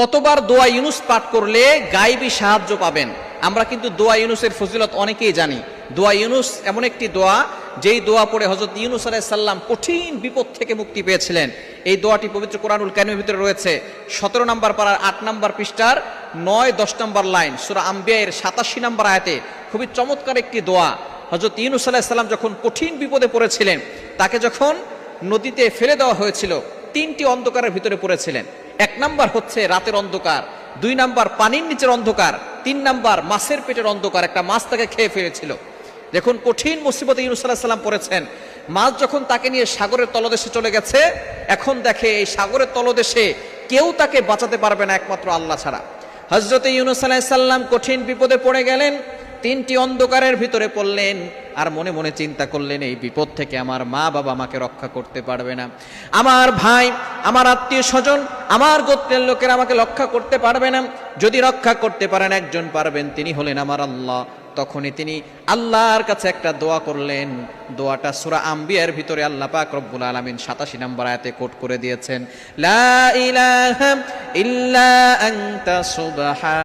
কতবার দোয়া ইউনুস পাঠ করলে গাইবি সাহায্য পাবেন? আমরা কিন্তু দোয়া ইউনুসের ফজিলত অনেকেই জানি। দোয়া ইউনুস এমন একটি দোয়া, যেই দোয়া পড়ে হজরত ইউনুস আলাইসাল্লাম কঠিন বিপদ থেকে মুক্তি পেয়েছিলেন। এই দোয়াটি পবিত্র কোরআনুল কানিমের ভিতরে রয়েছে। সতেরো নম্বর পাড়ার আট নম্বর পৃষ্ঠার নয়, দশ নম্বর লাইন, সুরা আম্বিয়ায়ের সাতাশি নম্বর আয়াতে খুবই চমৎকার একটি দোয়া। হজরত ইউনুস আলাইসাল্লাম যখন কঠিন বিপদে পড়েছিলেন, তাকে যখন নদীতে ফেলে দেওয়া হয়েছিল, তিনটি অন্ধকারের ভিতরে পড়েছিলেন। এক নাম্বার হচ্ছে রাতের অন্ধকার, দুই নাম্বার পানির নিচের অন্ধকার, তিন নাম্বার মাছের পেটের অন্ধকার, একটা মাছ তাকে খেয়ে ফেলেছিল। দেখুন, কঠিন মুসিবতে ইউনুস আলাহিসাল্লাম সাল্লাম পড়েছেন, মাছ যখন তাকে নিয়ে সাগরের তলদেশে চলে গেছে, এখন দেখে এই সাগরের তলদেশে কেউ তাকে বাঁচাতে পারবে না একমাত্র আল্লাহ ছাড়া। হজরত ইউনুস আলাহিসাল্লাম কঠিন বিপদে পড়ে গেলেন, তিনটি অন্ধকারের ভিতরে পড়লেন আর মনে মনে চিন্তা করলেন, এই বিপদ থেকে আমার মা বাবা আমাকে রক্ষা করতে পারবে না। আমার ভাই, আমার আত্মীয় স্বজন, আমার গোত্রের লোকেরা আমাকে রক্ষা করতে পারবে না। যদি রক্ষা করতে পারেন, একজন পারবেন, তিনি হলেন আমার আল্লাহ। তখনই তিনি আল্লাহর কাছে একটা দোয়া করলেন। দোয়াটা সুরা আম্বিয়ার ভিতরে আল্লাহ পাক রব্বুল আলামিন 87 নম্বর আয়াতে কোট করে দিয়েছেন, লা ইলাহা ইল্লা আনতা সুবহান